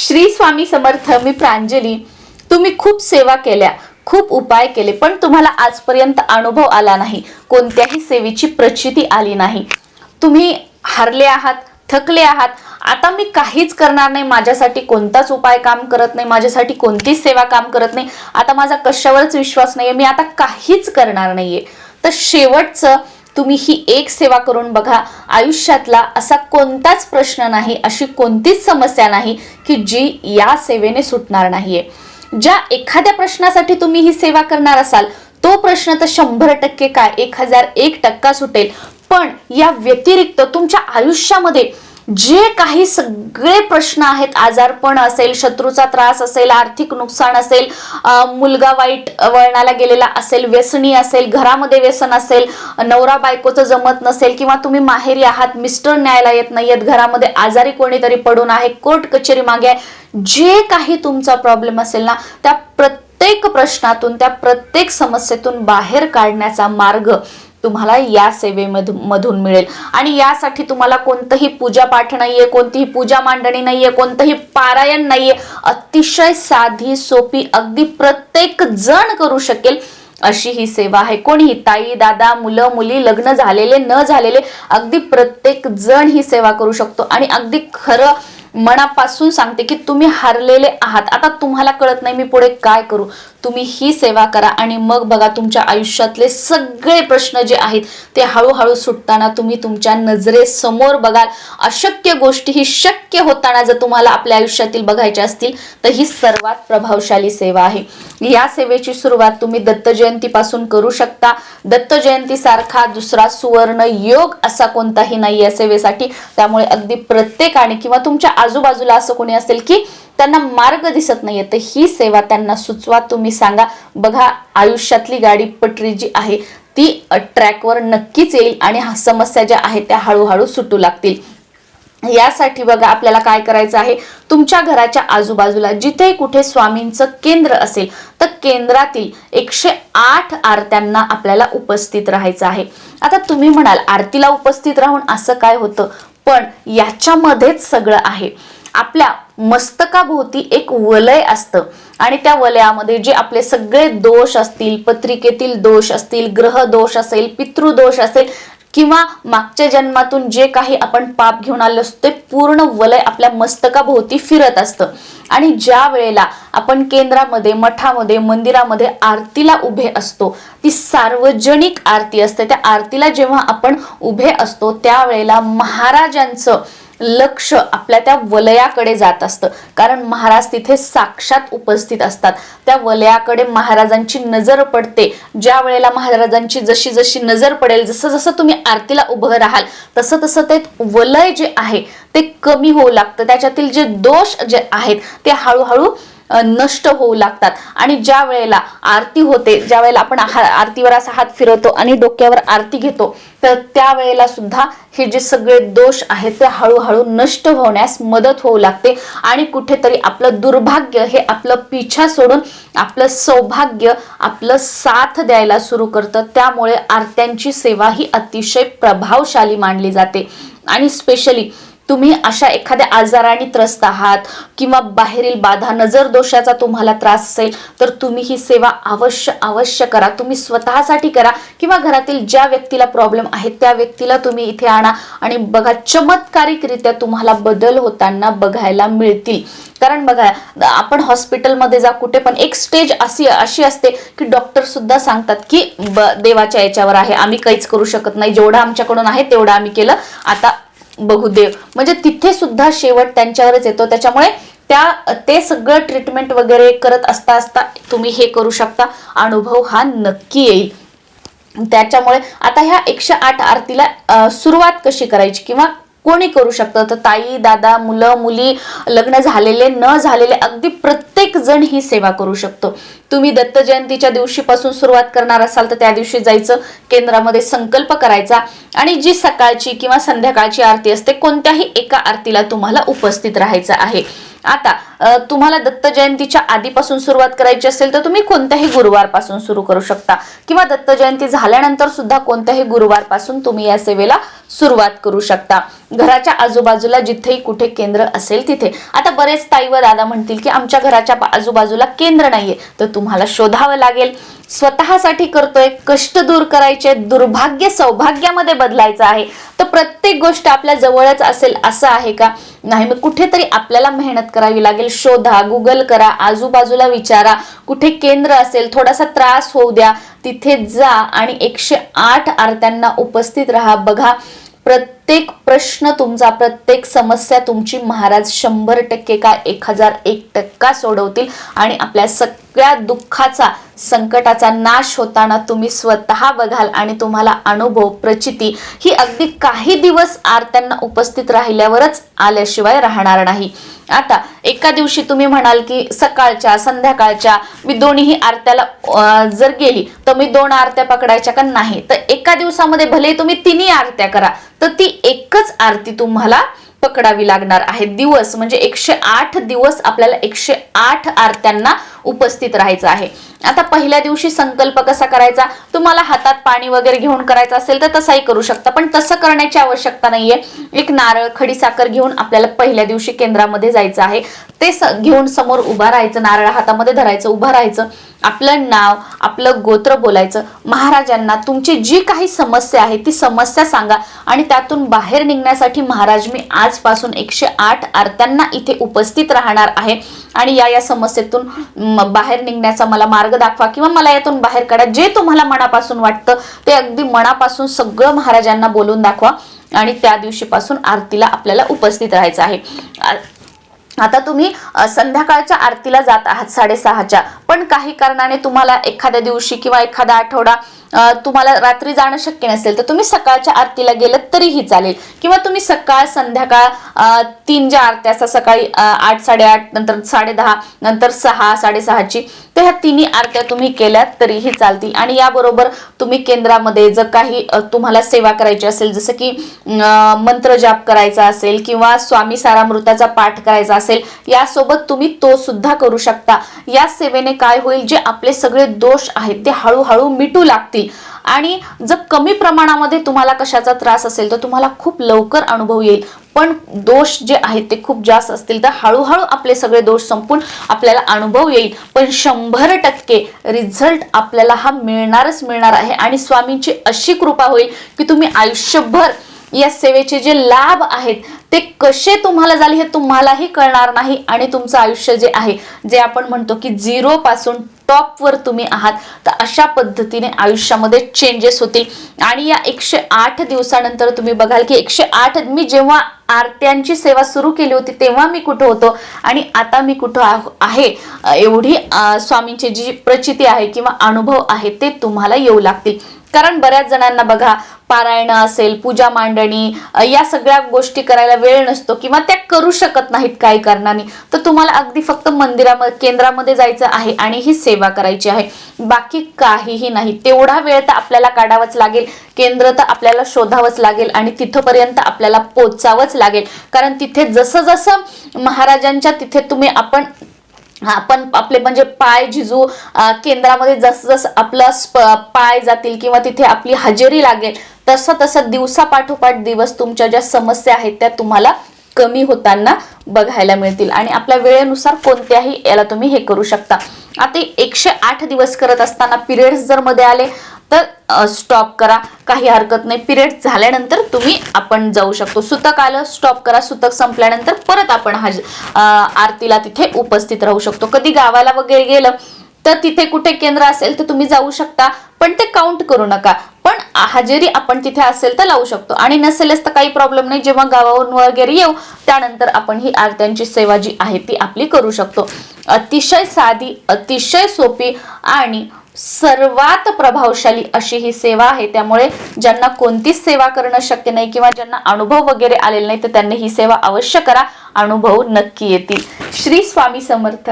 श्री स्वामी समर्थ मी प्रांजली. तुम्ही खूप सेवा केल्या खूप उपाय केले पण तुम्हाला आजपर्यंत अनुभव आला नाही. कोणत्याही सेवेची प्रचिती आली नाही. तुम्ही हारले आहात थकले आहात. आता मी काहीच करणार नाही. माझ्यासाठी कोणताच उपाय काम करत नाही. माझ्यासाठी कोणतीच सेवा काम करत नाही. आता माझा कशावरच विश्वास नाहीये. मी आता काहीच करणार नाहीये. तर शेवटचं तुम्ही ही एक सेवा करून बघा. आयुष्यातला असा कोणताच प्रश्न नाही अशी कोणतीच समस्या नाही की जी या सेवेने सुटणार नाहीये. ज्या एखाद्या प्रश्नासाठी तुम्ही ही सेवा करणार असाल तो प्रश्न तर शंभर टक्के काय? एक हजार एक टक्का सुटेल. पण या व्यतिरिक्त तुमच्या आयुष्यामध्ये जे काही सगळे प्रश्न आहेत आजारपण असेल शत्रूचा त्रास असेल आर्थिक नुकसान असेल मुलगा वाईट वळणाला गेलेला असेल व्यसनी असेल घरामध्ये व्यसन असेल नवरा बायकोचं जमत नसेल किंवा तुम्ही माहेरी आहात मिस्टर न्यायला येत नाहीयेत घरामध्ये आजारी कोणीतरी पडून आहे कोर्ट कचेरी मागे आहे जे काही तुमचा प्रॉब्लेम असेल ना त्या प्रत्येक प्रश्नातून त्या प्रत्येक समस्येतून बाहेर काढण्याचा मार्ग तुम्हाला या सेवेमधून मधून मिळेल. आणि यासाठी तुम्हाला कोणतंही पूजा पाठ नाहीये कोणतीही पूजा मांडणी नाहीये कोणतंही पारायण नाहीये. अतिशय साधी सोपी अगदी प्रत्येक जण करू शकेल अशी ही सेवा आहे. कोणीही ताई दादा मुलं मुली लग्न झालेले न झालेले अगदी प्रत्येक जण ही सेवा करू शकतो. आणि अगदी खरं मनापासून सांगते की तुम्ही हरलेले आहात. आता तुम्हाला कळत नाही मी पुढे काय करू. तुम्ही ही सेवा करा आणि मग बघा तुमच्या आयुष्यातले सगळे प्रश्न जे आहेत ते हळूहळू सुटताना तुम्ही तुमच्या नजरेसमोर बघाल. अशक्य गोष्टी ही शक्य होताना जर तुम्हाला आपल्या आयुष्यातील बघायच्या असतील तर ही सर्वात प्रभावशाली सेवा आहे. या सेवेची सुरुवात तुम्ही दत्त जयंतीपासून करू शकता. दत्त दुसरा सुवर्ण योग असा कोणताही नाही या सेवेसाठी. त्यामुळे अगदी प्रत्येकाने किंवा तुमच्या आजूबाजूला असं कोणी असेल की त्यांना मार्ग दिसत नाहीये तर ही सेवा त्यांना सुचवा. तुम्ही सांगा बघा आयुष्यातली गाडी पटरी जी आहे ती ट्रॅकवर नक्कीच येईल आणि हा समस्या ज्या आहेत त्या हळूहळू सुटू लागतील. यासाठी बघा आपल्याला काय करायचं आहे? तुमच्या घराच्या आजूबाजूला जिथे कुठे स्वामींचं केंद्र असेल तर केंद्रातील एकशे आठ आरत्यांना आपल्याला उपस्थित राहायचं आहे. आता तुम्ही म्हणाल आरतीला उपस्थित राहून असं काय होतं? पण याच्यामध्येच सगळं आहे. आपल्या मस्तकाभोवती एक वलय असतं. आणि त्या वलयामध्ये जे आपले सगळे दोष असतील पत्रिकेतील दोष असतील ग्रह दोष असेल पितृदोष असेल किंवा मागच्या जन्मातून जे काही आपण पाप घेऊन आलो असतो ते पूर्ण वलय आपल्या मस्तकाभोवती फिरत असतं. आणि ज्या वेळेला आपण केंद्रामध्ये मठामध्ये मंदिरामध्ये आरतीला उभे असतो ती सार्वजनिक आरती असते. त्या आरतीला जेव्हा आपण उभे असतो त्यावेळेला महाराजांचं लक्ष आपल्या त्या वलयाकडे जात असतं. कारण महाराज तिथे साक्षात उपस्थित असतात. त्या वलयाकडे महाराजांची नजर पडते. ज्या वेळेला महाराजांची जशी जशी नजर पडेल जसं जसं तुम्ही आरतीला उभं राहाल तसं तसं ते वलय जे आहे ते कमी होऊ लागतं. त्याच्यातील जे दोष जे आहेत ते हळूहळू नष्ट होऊ लागतात. आणि ज्या वेळेला आरती होते ज्या वेळेला आपण आरतीवर असा हात फिरवतो आणि डोक्यावर आरती घेतो तर त्यावेळेला सुद्धा हे जे सगळे दोष आहेत ते हळूहळू नष्ट होण्यास मदत होऊ लागते. आणि कुठेतरी आपलं दुर्भाग्य हे आपलं पिछा सोडून आपलं सौभाग्य आपलं साथ द्यायला सुरू करतं. त्यामुळे आरत्यांची सेवा ही अतिशय प्रभावशाली मानली जाते. आणि स्पेशली तुम्ही अशा एखाद्या आजाराने त्रस्त आहात किंवा बाहेरील बाधा नजर दोषाचा तुम्हाला त्रास असेल तर तुम्ही ही सेवा अवश्य अवश्य करा. तुम्ही स्वतःसाठी करा किंवा घरातील ज्या व्यक्तीला प्रॉब्लेम आहे त्या व्यक्तीला तुम्ही इथे आणा. आणि बघा चमत्कारिकरित्या तुम्हाला बदल होताना बघायला मिळतील. कारण बघा आपण हॉस्पिटलमध्ये जा कुठे पण एक स्टेज अशी अशी असते की डॉक्टर सुद्धा सांगतात की ब- देवाच्या याच्यावर आहे. आम्ही काहीच करू शकत नाही. जेवढं आमच्याकडून आहे तेवढं आम्ही केलं. आता बघू देव म्हणजे तिथे सुद्धा शेवट त्यांच्यावरच येतो. त्याच्यामुळे त्या ते सगळं ट्रीटमेंट वगैरे करत असता असता तुम्ही हे करू शकता. अनुभव हा नक्की येईल. त्याच्यामुळे आता ह्या एकशे आठ आरतीला सुरुवात कशी करायची किंवा कोणी करू शकतं? तर ताई दादा मुलं मुली लग्न झालेले न झालेले अगदी प्रत्येक जण ही सेवा करू शकतो. तुम्ही दत्त जयंतीच्या दिवशीपासून सुरुवात करणार असाल तर त्या दिवशी जायचं केंद्रामध्ये संकल्प करायचा. आणि जी सकाळची किंवा संध्याकाळची आरती असते कोणत्याही एका आरतीला तुम्हाला उपस्थित राहायचं आहे. आता तुम्हाला दत्त जयंतीच्या आधीपासून सुरुवात करायची असेल तर तुम्ही कोणत्याही गुरुवारपासून सुरू करू शकता. किंवा दत्त जयंती झाल्यानंतर सुद्धा कोणत्याही गुरुवारपासून तुम्ही या सेवेला सुरुवात करू शकता. घराच्या आजूबाजूला जिथेही कुठे केंद्र असेल तिथे. आता बरेच ताई व दादा म्हणतील की आमच्या घराच्या आजूबाजूला केंद्र नाहीये. तर तुम्हाला शोधावं लागेल. स्वतःसाठी करतोय कष्ट दूर करायचे दुर्भाग्य सौभाग्यामध्ये बदलायचं आहे. तर प्रत्येक गोष्ट आपल्या जवळच असेल असं आहे का? नाही मग कुठेतरी आपल्याला मेहनत करावी लागेल. शोधा गुगल करा आजूबाजूला विचारा. कुठे केंद्र असेल थोडासा त्रास होऊ द्या. तिथे जा आणि एकशे आठ आरत्यांना उपस्थित राहा. बघा प्रत्येक प्रश्न तुमचा प्रत्येक समस्या तुमची महाराज शंभर टक्के का एक हजार एक टक्का सोडवतील आणि आपल्या सगळ्या दुःखाचा संकटाचा नाश होताना तुम्ही स्वतः बघाल आणि तुम्हाला अनुभव प्रचिती ही अगदी काही दिवस आरत्यांना उपस्थित राहिल्यावरच आल्याशिवाय राहणार नाही. आता एका दिवशी तुम्ही म्हणाल की सकाळच्या संध्याकाळच्या मी दोन्ही आरत्याला जर गेली तर मी दोन आरत्या पकडायच्या का नाही? तर एका दिवसामध्ये भले तुम्ही तिन्ही आरत्या करा तर ती एकच आरती तुम्हाला पकडावी लागणार आहे. दिवस म्हणजे एकशे आठ दिवस आपल्याला एकशे आठ आरत्यांना उपस्थित राहायचं आहे. आता पहिल्या दिवशी संकल्प कसा करायचा? तुम्हाला हातात पाणी वगैरे घेऊन करायचं असेल तर तसाही करू शकता पण तसं करण्याची आवश्यकता नाहीये. एक नारळ खडीसाखर घेऊन आपल्याला पहिल्या दिवशी केंद्रामध्ये जायचं आहे. ते स- घेऊन समोर उभा राहायचं नारळ हातामध्ये धरायचं उभं राहायचं. आपलं नाव आपलं गोत्र बोलायचं. महाराजांना तुमची जी काही समस्या आहे ती समस्या सांगा. आणि त्यातून बाहेर निघण्यासाठी महाराज मी आजपासून एकशे आठ आरत्यांना इथे उपस्थित राहणार आहे. आणि या या समस्येतून बाहेर निघण्याचा मला मार्ग दाखवा किंवा मला यातून बाहेर काढा. जे तुम्हाला मनापासून वाटतं ते अगदी मनापासून सगळं महाराजांना बोलून दाखवा. आणि त्या दिवशीपासून आरतीला आपल्याला उपस्थित राहायचं आहे. आता तुम्ही संध्याकाळच्या आरतीला जात आहात साडेसहाच्या. पण काही कारणाने तुम्हाला एखाद्या दिवशी किंवा एखादा आठवडा तुम्हाला रात्री जाणं शक्य नसेल तर तुम्ही सकाळच्या आरतीला गेलं तरीही चालेल. किंवा तुम्ही सकाळ संध्याकाळ तीन ज्या आरत्या असतात सकाळी आठ साडेआठ नंतर साडेदहा नंतर सहा साडेसहाची तर ह्या तिन्ही आरत्या तुम्ही केल्यात तरीही चालतील. आणि याबरोबर तुम्ही केंद्रामध्ये जर काही तुम्हाला सेवा करायची असेल जसं की मंत्र जाप करायचा असेल किंवा स्वामी सारामृताचा पाठ करायचा असेल यासोबत तुम्ही तो सुद्धा करू शकता. या सेवेने काय होईल जे आपले सगळे दोष आहेत ते हळूहळू मिटू लागतील. आणि जर कमी प्रमाणामध्ये तुम्हाला कशाचा त्रास असेल तर तुम्हाला खूप लवकर अनुभव येईल. पण दोष जे आहेत ते खूप जास्त असतील तर हळूहळू आपले सगळे दोष संपून आपल्याला अनुभव येईल. पण शंभर टक्के रिझल्ट आपल्याला हा मिळणारच मिळणार आहे. आणि स्वामींची अशी कृपा होईल की तुम्ही आयुष्यभर या सेवेचे जे लाभ आहेत ते कसे तुम्हाला झाले हे तुम्हालाही कळणार नाही आणि तुमचं आयुष्य जे आहे जे आपण म्हणतो की झिरो पासून टॉपवर तुम्ही आहात तर अशा पद्धतीने आयुष्यामध्ये चेंजेस होतील. आणि या एकशे आठ दिवसानंतर तुम्ही बघाल की एकशे आठ मी जेव्हा आरत्यांची सेवा सुरू केली होती तेव्हा मी कुठं होतो आणि आता मी कुठं आह- आहे? एवढी स्वामींची जी प्रचिती आहे किंवा अनुभव आहे ते तुम्हाला येऊ लागतील. कारण बऱ्याच जणांना बघा पारायण असेल पूजा मांडणी या सगळ्या गोष्टी करायला वेळ नसतो किंवा त्या करू शकत नाहीत काही कारणाने. तर तुम्हाला अगदी फक्त मंदिरामध्ये केंद्रामध्ये जायचं आहे आणि ही सेवा करायची आहे. बाकी काहीही नाही. तेवढा वेळ तर आपल्याला काढावाच लागेल. केंद्र तर आपल्याला शोधावंच लागेल आणि तिथपर्यंत आपल्याला पोचावंच लागेल. कारण तिथे जसं जसं महाराजांच्या तिथे तुम्ही आपण आपण आपले म्हणजे पाय झिजू केंद्रामध्ये जसं जसं आपलं स्प- पाय जातील किंवा तिथे आपली हजेरी लागेल तसं तसं दिवसापाठोपाठ दिवस तुमच्या ज्या समस्या आहेत त्या तुम्हाला कमी होताना बघायला मिळतील. आणि आपल्या वेळेनुसार कोणत्याही याला तुम्ही हे करू शकता. आता एकशे आठ दिवस करत असताना पिरियड्स जर मध्ये आले तर स्टॉप करा. काही हरकत नाही. पिरियड झाल्यानंतर तुम्ही आपण जाऊ शकतो. सुतक आलं स्टॉप करा. सुतक संपल्यानंतर परत आपण हज आरतीला तिथे उपस्थित राहू शकतो. कधी गावाला वगैरे गेलं तर तिथे कुठे केंद्र असेल तर तुम्ही जाऊ शकता. पण ते काउंट करू नका. पण हजेरी आपण तिथे असेल तर लावू शकतो. आणि नसेलच तर काही प्रॉब्लेम नाही. जेव्हा गावावरून वगैरे येऊ त्यानंतर आपण ही आरत्यांची सेवा जी आहे ती आपली करू शकतो. अतिशय साधी अतिशय सोपी आणि सर्वात प्रभावशाली अशी ही सेवा आहे. त्यामुळे ज्यांना कोणतीच सेवा करणं शक्य नाही किंवा ज्यांना अनुभव वगैरे आलेला नाही तर त्यांनी ही सेवा अवश्य करा. अनुभव नक्की येतील. श्री स्वामी समर्थ.